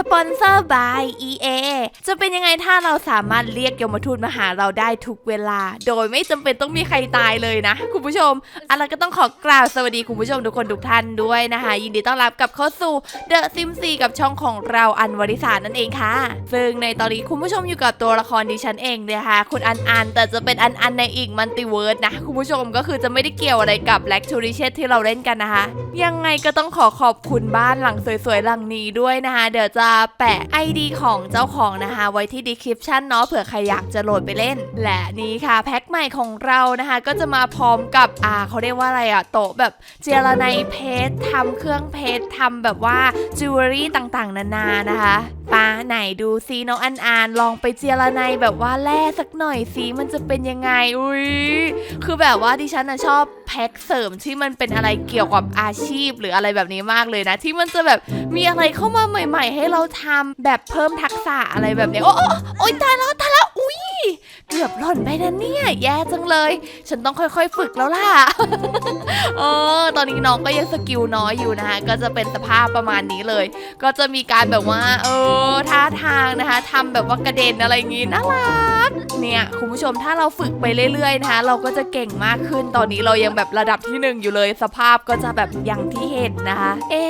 สปอนเซอร์ by EA จะเป็นยังไงถ้าเราสามารถเรียกยมทูตมาหาเราได้ทุกเวลา โดยไม่จำเป็นต้องมีใครตายเลยนะ คุณผู้ชมอะไรก็ต้องขอกล่าวสวัสดีคุณผู้ชมทุกคนทุกท่านด้วยนะคะ ยินดีต้อนรับกับเข้าสู่ The Sim 4กับช่องของเราอันวริสานั่นเองค่ะ ซึ่งในตอนนี้คุณผู้ชมอยู่กับตัวละครดิฉันเองนะคะคุณอันอันแต่จะเป็นอันอันในอีกมัลติเวิร์สนะคุณผู้ชมก็คือจะไม่ได้เกี่ยวอะไรกับ Black t o r i s h e ที่เราเล่นกันนะคะ ยังไงก็ต้องขอขอบคุณบ้านหลังสวยๆหลังนี้ด้วยนะคะเดี๋ยวจะแปะ ID ของเจ้าของนะคะ ไว้ที่ description เนาะเผื่อใครอยากจะโหลดไปเล่น และนี่ค่ะแพ็คใหม่ของเรานะคะ ก็จะมาพร้อมกับอ่าเขาเรียกว่าอะไรอะโต๊ะแบบเจรไนเพชรทำเครื่องเพชรทำแบบว่าจิวเวลรี่ต่างๆ นานานะคะปาไหนดูซิน้องอันอานลองไปเจรไนแบบว่าแร่สักหน่อยซิมันจะเป็นยังไงอุ้ยคือแบบว่าดิฉันนะชอบแพ็คเสริมที่มันเป็นอะไรเกี่ยวกับอาชีพหรืออะไรแบบนี้มากเลยนะ ที่มันจะแบบมีอะไรเข้ามาใหม่ ๆ ให้เราทำแบบเพิ่มทักษะอะไรแบบนี้โอ้โอ้โอ้ยตายแล้วตายแล้วอุ้ยเกือบหล่นไปนะเนี่ยแย่จังเลย ฉันต้องค่อยๆฝึกแล้วล่ะเออตอนนี้น้องก็ยังสกิลน้อยอยู่นะคะก็จะเป็นสภาพประมาณนี้เลย ก็จะมีการแบบว่า เออท่าทางนะคะทำแบบว่ากระเด็นอะไรอย่างงี้น่ารักเนี่ยคุณผู้ชมถ้าเราฝึกไปเรื่อยๆนะคะ เราก็จะเก่งมากขึ้นตอนนี้เรายังแบบระดับที่หนึ่งอยู่เลย สภาพก็จะแบบอย่างที่เห็นนะคะ เอ๊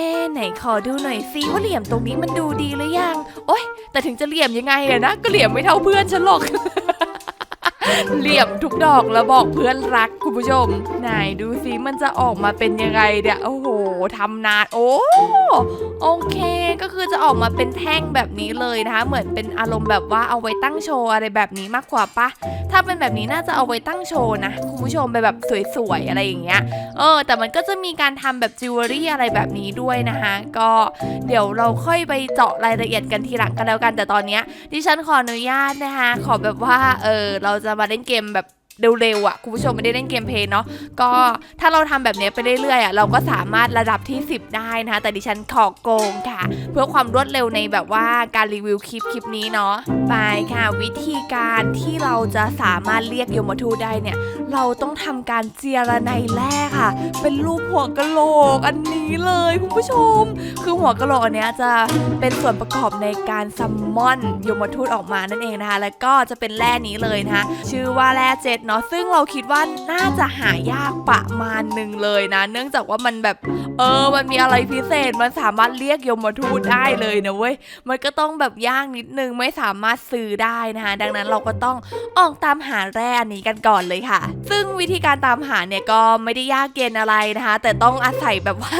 นขอดูหน่อยซิว่าเหลี่ยมตรงนี้มันดูดีหรือยัง โอ๊ย แต่ถึงจะเหลี่ยมยังไงอะนะ ก็เหลี่ยมไม่เท่าเพื่อนฉันหรอก เหลี่ยมทุกดอกแล้วบอกเพื่อนรักคุณผู้ชม ไหนดูซิมันจะออกมาเป็นยังไงเนี่ยโอ้โหทำนานโอ้โอเค ก็คือจะออกมาเป็นแท่งแบบนี้เลยนะคะ เหมือนเป็นอารมณ์แบบว่าเอาไว้ตั้งโชว์อะไรแบบนี้มากกว่าปะถ้าเป็นแบบนี้น่าจะเอาไว้ตั้งโชว์นะคุณผู้ชมไปแบบสวยๆอะไรอย่างเงี้ยเออ แต่มันก็จะมีการทำแบบจิวเวลรี่อะไรแบบนี้ด้วยนะคะก็เดี๋ยวเราค่อยไปเจาะรายละเอียดกันทีหลังกันแล้วกันแต่ตอนเนี้ยดิฉันขออนุญาตนะคะขอแบบว่าเออเราจะมาเล่นเกมแบบ เร็วๆอะคุณผู้ชมไม่ได้เล่นเกมเพลย์เนาะก็ถ้าเราทำแบบนี้ไปเรื่อยๆอะเราก็สามารถระดับที่ 10 ได้นะคะแต่ดิฉันขอโกงค่ะ เพื่อความรวดเร็วในแบบว่าการรีวิวคลิปคลิปนี้เนาะไปค่ะ วิธีการที่เราจะสามารถเรียกยมทูตได้เนี่ย เราต้องทำการเจียระไนแรกค่ะ เป็นรูปหัวกะโหลกอันนี้เลยคุณผู้ชม คือหัวกะโหลกอันเนี้ยจะเป็นส่วนประกอบในการซัมมอนยมทูตออกมานั่นเองนะคะ แล้วก็จะเป็นแร่นี้เลยนะคะชื่อว่าแร่เจ็ดเนาะซึ่งเราคิดว่าน่าจะหายากประมาณหนึ่งเลยนะ เนื่องจากว่ามันแบบเออมันมีอะไรพิเศษมันสามารถเรียกยมทูตได้เลยนะเว้ยมันก็ต้องแบบยากนิดนึงไม่สามารถซื้อได้นะคะดังนั้นเราก็ต้องออกตามหาแร่อันนี้กันก่อนเลยค่ะ ซึ่งวิธีการตามหาเนี่ยก็ไม่ได้ยากเย็นอะไรนะคะ แต่ต้องอาศัยแบบว่า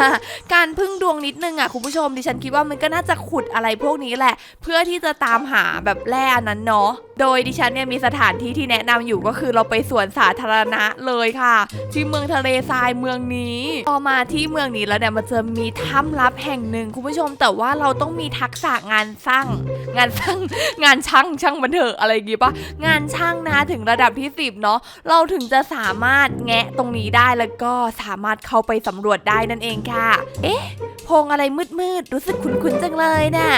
การพึ่งดวงนิดนึงอะคุณผู้ชมดิฉันคิดว่ามันก็น่าจะขุดอะไรพวกนี้แหละ เพื่อที่จะตามหาแบบแร่อันนั้นเนาะโดยดิฉันเนี่ยมีสถานที่ที่แนะนำอยู่ก็คือเราไปสวนสาธารณะเลยค่ะ ที่เมืองทะเลทรายเมืองนี้ พอมาที่เมืองนี้แล้วเนี่ยมันจะมีถ้ำลับแห่งหนึ่งคุณผู้ชม แต่ว่าเราต้องมีทักษะงานสร้าง งานสร้างงานช่างช่างบันเถอะอะไรอย่างงี้ปะงานช่างนะถึงระดับที่10เนาะเราถึงจะสามารถแงะตรงนี้ได้แล้วก็สามารถเข้าไปสำรวจได้นั่นเองค่ะ เอ๊ะพงอะไรมืดๆรู้สึกคุ้นๆจังเลยน่ะ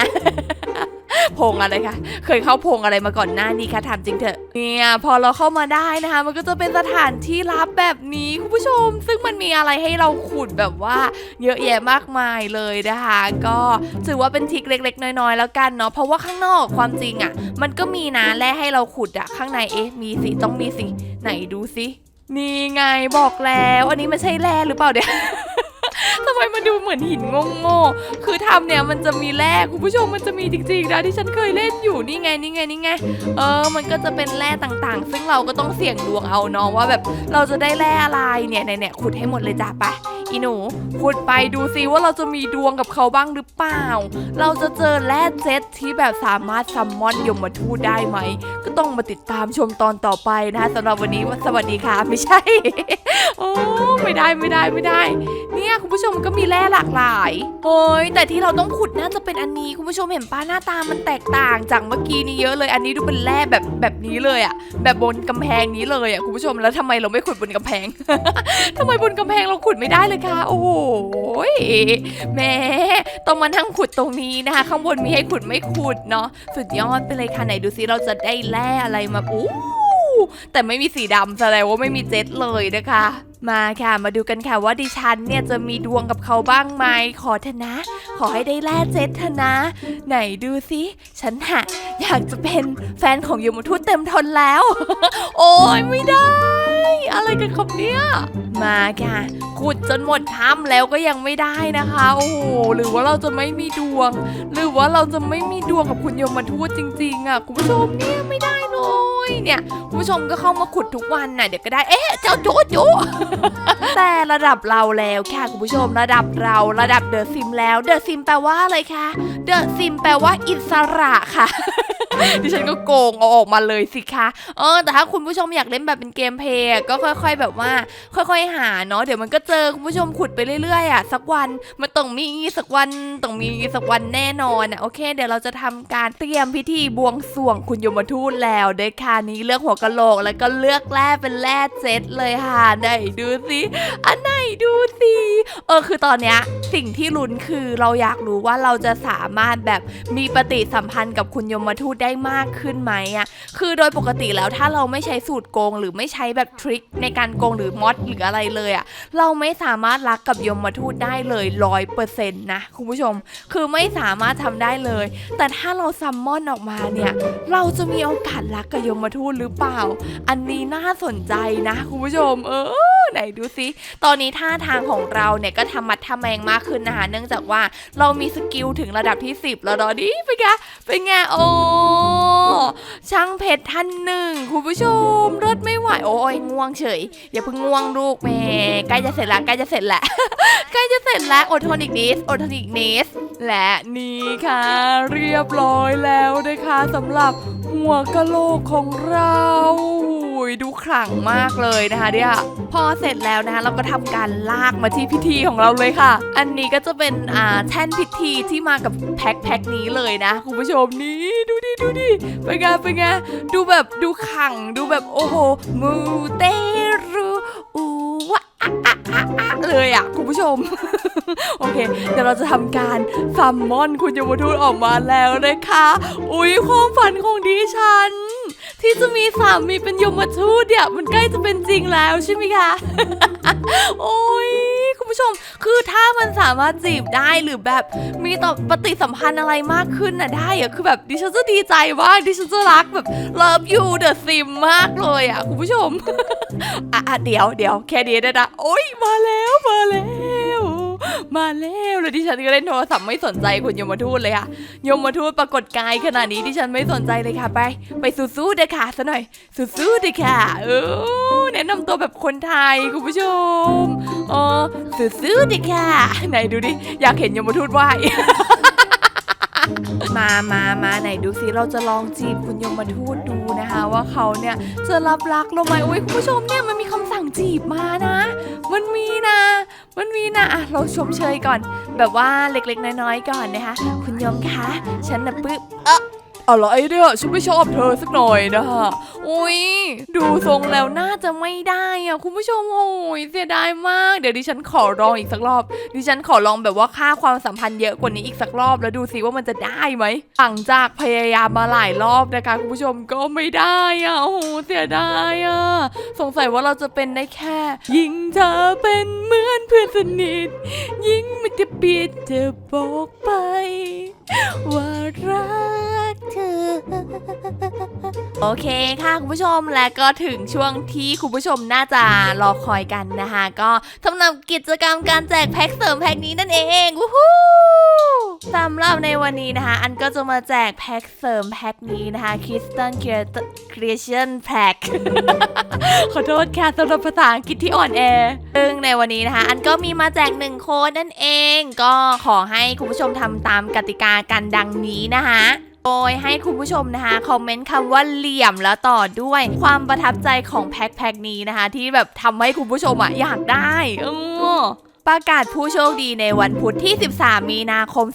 พงอะไรคะเคยเข้าโพงอะไรมาก่อนหน้านี้คะถามจริงเถอะเนี่ยพอเราเข้ามาได้นะคะ มันก็จะเป็นสถานที่ลับแบบนี้คุณผู้ชม ซึ่งมันมีอะไรให้เราขุดแบบว่า เยอะแยะมากมายเลยนะคะ ก็ถือว่าเป็นทิกเล็ก ๆ น้อยๆแล้วกันเนาะเพราะว่าข้างนอกความจริงอะ่ะ มันก็มีนะแร่ให้เราขุดอะข้างในเอ๊ะมีสิต้องมีสิไหนดูสินี่ไงบอกแล้ว อันนี้มันใช่แร่หรือเปล่าเดี๋ยว ทำไมมันดูเหมือนหินโง่ๆคือทำเนี่ยมันจะมีแร่คุณผู้ชมมันจะมีจริงๆนะที่ฉันเคยเล่นอยู่นี่ไงนี่ไงนี่ไง เออ มันก็จะเป็นแร่ต่างๆ ซึ่งเราก็ต้องเสี่ยงดวงเอาเนาะว่าแบบเราจะได้แร่อะไรเนี่ยเนี่ยเนี่ยขุดให้หมดเลยจ้ะไป อีหนูขุดไปดูซิว่าเราจะมีดวงกับเขาบ้างหรือเปล่า เราจะเจอแร่เจ็ตที่แบบสามารถซัมมอนยมทูตได้ไหม ก็ต้องมาติดตามชมตอนต่อไปนะคะสำหรับวันนี้สวัสดีค่ะไม่ใช่ โอ้ไม่ได้ไม่ได้ไม่ได้ เนี่ยคุณผู้ชมมันก็มีแร่หลากหลายเฮ้ยแต่ที่เราต้องขุดน่าจะเป็นอันนี้คุณผู้ชมเห็นป้าหน้าตามันแตกต่างจากเมื่อกี้นี้เยอะเลย อันนี้ดูเป็นแร่แบบแบบนี้เลยอะแบบบนกำแพงนี้เลยอะคุณผู้ชมแล้วทำไมเราไม่ขุดบนกำแพงทำไมบนกำแพงเราขุดไม่ได้เลยคะ โอ้โหแหม่ต้องมานั่งขุดตรงนี้นะคะ ข้างบนมีให้ขุดไม่ขุดเนาะสุดยอดไปเลยค่ะไหนดูซิเราจะได้แร่อะไรมาอู้แต่ไม่มีสีดำแสดงว่าไม่มีเจ็ตเลยนะคะมาค่ะมาดูกันค่ะว่าดิฉันเนี่ยจะมีดวงกับเขาบ้างไหมขอเถอะนะ ขอให้ได้แล่เจ็ตเถอะนะ ไหนดูสิฉันหะอยากจะเป็นแฟนของยมทูตเต็มทนแล้ว โอ้ยไม่ได้ เนี่ย มาค่ะ ขุดจนหมดถ้ำแล้วก็ยังไม่ได้นะคะ โอ้โห หรือว่าเราจะไม่มีดวง หรือว่าเราจะไม่มีดวงกับคุณยมทูตจริง ๆอะคุณผู้ชมเนี่ยไม่ได้เลยเนี่ยคุณผู้ชมก็เข้ามาขุดทุกวันน่ะเดี๋ยวก็ได้ เอ๊ะ เจ้าโจุจุแต่ระดับเราแล้วค่ะคุณผู้ชมระดับเราระดับเดอะซิมแล้ว เดอะซิมแปลว่าอะไรคะ เดอะซิมแปลว่าอิสระค่ะ ดิฉันก็โกงเอาออกมาเลยสิคะเออแต่ถ้าคุณผู้ชมอยากเล่นแบบเป็นเกมเพลย์ก็ค่อย ๆ แบบว่า ค่อย ๆ หาเนาะเดี๋ยวมันก็เจอคุณผู้ชมขุดไปเรื่อยๆอะสักวันมันต้องมีสักวันต้องมีสักวันแน่นอนอะโอเค เดี๋ยวเราจะทำการเตรียมพิธีบวงสรวงคุณยมทูตแล้วเด้ค่ะนี้เลือกหัวกะโหลกแล้วก็เลือกแร่เป็นแร่เจ็ดเลยค่ะไหนดูสิอันไหนดูสิเออคือตอนเนี้ยสิ่งที่ลุ้นคือเราอยากรู้ว่าเราจะสามารถแบบมีปฏิสัมพันธ์กับคุณยมทูตได้มากขึ้นไหมอะคือโดยปกติแล้วถ้าเราไม่ใช้สูตรโกง หรือไม่ใช้แบบทริคในการโกงหรือมอดหรืออะไรเลยอะ่ะเราไม่สามารถรักกับยมทูตได้เลยร้อยเปอร์เซ็นต์นะคุณผู้ชม คือไม่สามารถทำได้เลย แต่ถ้าเราซัมมอนออกมาเนี่ยเราจะมีโอกาสรักกับยมทูตหรือเปล่า อันนี้น่าสนใจนะคุณผู้ชม เออไหนดูสิตอนนี้ท่าทางของเราเนี่ยก็ทำมัดทำแมงมากขึ้นนะคะเนื่องจากว่าเรามีสกิลถึงระดับที่ 10 แล้วเนาะดิเป็นไงเป็นไงโอ้ ช่างเพชรท่านหนึ่งคุณผู้ชมรถไม่ไหวโอ้ยง่วงเฉย อย่าเพิ่งง่วงลูกแม่ใกล้จะเสร็จแล้วใกล้จะเสร็จแล้วใกล้จะเสร็จแล้วอดทนอีกนิดอดทนอีกนิดและนี่ค่ะ เรียบร้อยแล้วนะคะสำหรับหัวกะโหลกของเรายดูขลังมากเลยนะคะเนี่ยพอเสร็จแล้วนะคะเราก็ทำการลากมาที่พิธีของเราเลยค่ะ อันนี้ก็จะเป็นอ่าแท่นพิธีที่มากับแพ็คแพ็คนี้เลยนะคุณผู้ชมนี่ดูดิดูดิเป็นไงเป็นไงดูแบบดูขลังดูแบบโอ้โหมูเตรูอูวะอะอะอะอะเลยอะคุณผู้ชม โอเค เดี๋ยวเราจะทำการซัมมอนคุณยมทูตออกมาแล้วนะคะ อุ๊ยความฝันของดิฉัน ที่จะมีสามีเป็นยมทูตเนี่ยมันใกล้จะเป็นจริงแล้วใช่ไหมคะ โอ้ยคุณผู้ชม คือถ้ามันสามารถจีบได้หรือแบบมีต่อปฏิสัมพันธ์อะไรมากขึ้นน่ะได้อะคือแบบดิฉันจะดีใจมากดิฉันจะรักแบบ love you the sim มากเลยอะคุณผู้ชม อะอะเดี๋ยวเดี๋ยวแค่นี้นะนะโอ้ยมาแล้วมาแล้ว มาแล้วแล้วดิฉันก็เล่นโทรศัพท์ไม่สนใจคุณยมทูตเลยค่ะยมทูตปรากฏกายขนาดนี้ที่ฉันไม่สนใจเลยค่ะไป ไปสู้ๆเด้อค่ะซะหน่อยสู้ๆเด้อค่ะเออแนะนำตัวแบบคนไทยคุณผู้ชมเออสู้ๆเด้อค่ะไหนดูดิอยากเห็นยมทูตไหว มามามาไหนดูสิเราจะลองจีบคุณยมทูตดูนะคะ ว่าเขาเนี่ยจะรับรักเราไหมอุ้ยคุณผู้ชมเนี่ยมันมีคำสั่งจีบมานะ มันมีนะ มันมีนะอะเราชมเชยก่อน แบบว่าเล็กๆน้อยๆก่อนนะคะ คุณยมคะ ฉันนะปึ๊บเออ อะไรเนี่ยฉันไม่ชอบเธอสักหน่อยนะคะอุ้ยดูทรงแล้วน่าจะไม่ได้อะคุณผู้ชมโอ้ยเสียดายมาก เดี๋ยวดิฉันขอลองอีกสักรอบ ดิฉันขอลองแบบว่าค่าความสัมพันธ์เยอะกว่านี้อีกสักรอบแล้วดูสิว่ามันจะได้ไหมหลังจากพยายามมาหลายรอบนะคะคุณผู้ชมก็ไม่ได้อะโอ้โหเสียดายอะสงสัยว่าเราจะเป็นได้แค่ ยิ่งเธอเป็นเหมือนเพื่อนสนิท ยิ่งมันจะเปลี่ยนจะบอกไป ว่ารัก เธอโอเคค่ะคุณผู้ชมและก็ถึงช่วงที่คุณผู้ชมน่าจะรอคอยกันนะคะ ก็สำหรับกิจกรรมการแจกแพ็คเสริมแพ็คนี้นั่นเองวู้ฮู้สำหรับในวันนี้นะคะ อันก็จะมาแจกแพ็คเสริมแพ็คนี้นะคะ Kristen Creation Pack ขอโทษค่ะสำหรับภาษาอังกฤษที่อ่อนแอซึ่งในวันนี้นะคะ อันก็มีมาแจกหนึ่งโค้ดนั่นเอง ก็ขอให้คุณผู้ชมทำตามกติกากันดังนี้นะคะ โดยให้คุณผู้ชมนะคะคอมเมนต์คำว่าเหลี่ยมแล้วต่อด้วยความประทับใจของแพ็คแพ็คนี้นะคะ ที่แบบทำให้คุณผู้ชมอะอยากได้เออประกาศผู้โชคดีในวันพุธที่ 13 มีนาคม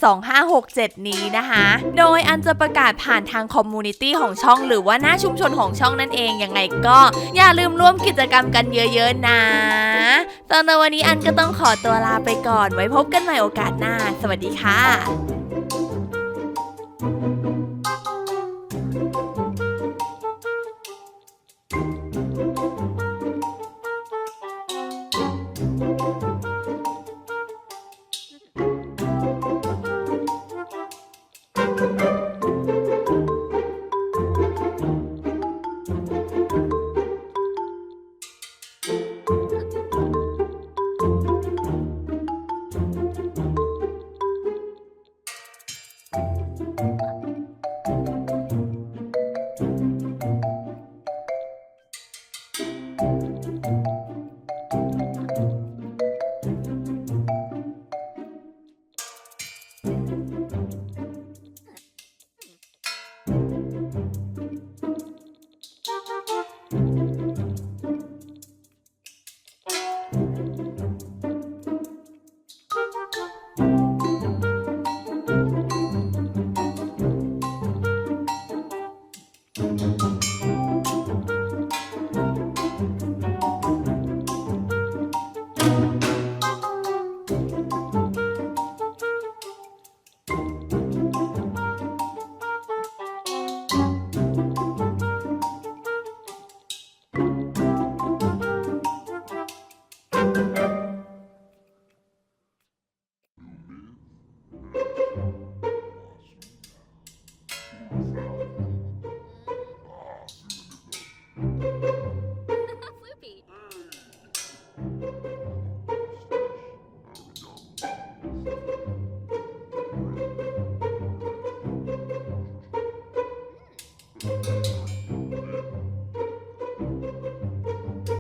2567 นี้นะคะ โดยอันจะประกาศผ่านทางคอมมูนิตี้ของช่อง หรือว่าหน้าชุมชนของช่องนั่นเอง ยังไงก็อย่าลืมร่วมกิจกรรมกันเยอะๆนะตอนวันนี้อันก็ต้องขอตัวลาไปก่อน ไว้พบกันใหม่โอกาสหน้า สวัสดีค่ะ